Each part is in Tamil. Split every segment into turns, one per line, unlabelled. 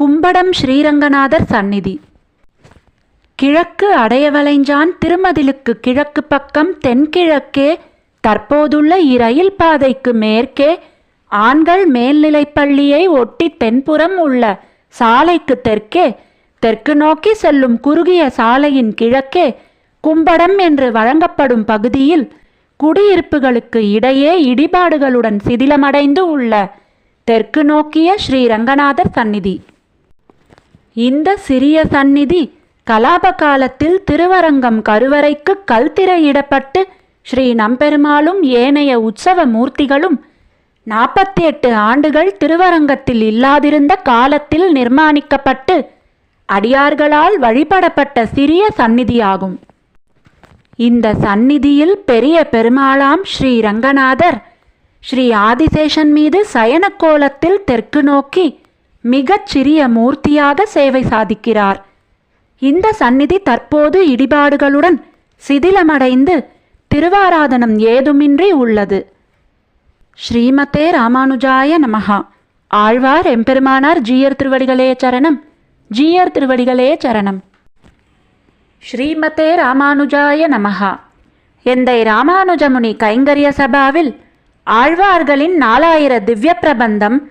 கும்படம் ஸ்ரீரங்கநாதர் சந்நிதி. கிழக்கு அடையவளைஞ்சான் திருமதிலுக்கு கிழக்கு பக்கம் தென்கிழக்கே தற்போதுள்ள இரயில் பாதைக்கு மேற்கே ஆண்கள் மேல்நிலைப்பள்ளியை ஒட்டி தென்புறம் உள்ள சாலைக்கு தெற்கே தெற்கு நோக்கி செல்லும் குறுகிய சாலையின் கிழக்கே கும்படம் என்று வழங்கப்படும் பகுதியில் குடியிருப்புகளுக்கு இடையே இடிபாடுகளுடன் சிதிலமடைந்து உள்ள தெற்கு நோக்கிய ஸ்ரீரங்கநாதர் சந்நிதி. இந்த சிறிய சந்நிதி கலாப காலத்தில் திருவரங்கம் கருவறைக்கு கல் திரையிடப்பட்டு ஸ்ரீ நம்பெருமாளும் ஏனைய உற்சவ மூர்த்திகளும் நாற்பத்தி எட்டு ஆண்டுகள் திருவரங்கத்தில் இல்லாதிருந்த காலத்தில் நிர்மாணிக்கப்பட்டு அடியார்களால் வழிபடப்பட்ட சிறிய சந்நிதியாகும். இந்த சந்நிதியில் பெரிய பெருமாளாம் ஸ்ரீ ரங்கநாதர் ஸ்ரீ ஆதிசேஷன் மீது சயனக்கோலத்தில் தெற்கு நோக்கி மிகச் சிறிய மூர்த்தியாக சேவை சாதிக்கிறார். இந்த சந்நிதி தற்போது இடிபாடுகளுடன் சிதிலமடைந்து திருவாராதனம் ஏதுமின்றி உள்ளது. ஸ்ரீமதே ராமானுஜாய நமஹா. ஆழ்வார் எம்பெருமானார் ஜீயர் திருவடிகளே சரணம். ஜீயர் திருவடிகளே சரணம். ஸ்ரீமதே ராமானுஜாய நமஹா. எந்தை ராமானுஜமுனி கைங்கரிய சபாவில் ஆழ்வார்களின் நாலாயிர திவ்ய பிரபந்தம்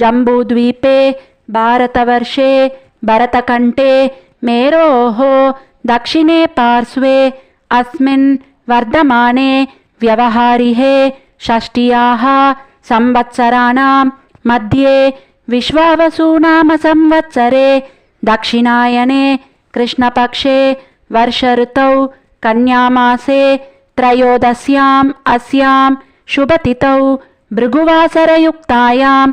जम्बूद्वीपे भारतवर्षे भरतकण्ठे मेरोः दक्षिणे पार्श्वे अस्मिन् वर्धमाने व्यवहारिहे षष्ट्याः संवत्सराणां मध्ये विश्वावसूनामसंवत्सरे दक्षिणायने कृष्णपक्षे वर्षऋतौ कन्यामासे त्रयोदश्याम् अस्यां शुभतिथौ भृगुवासरयुक्तायाम्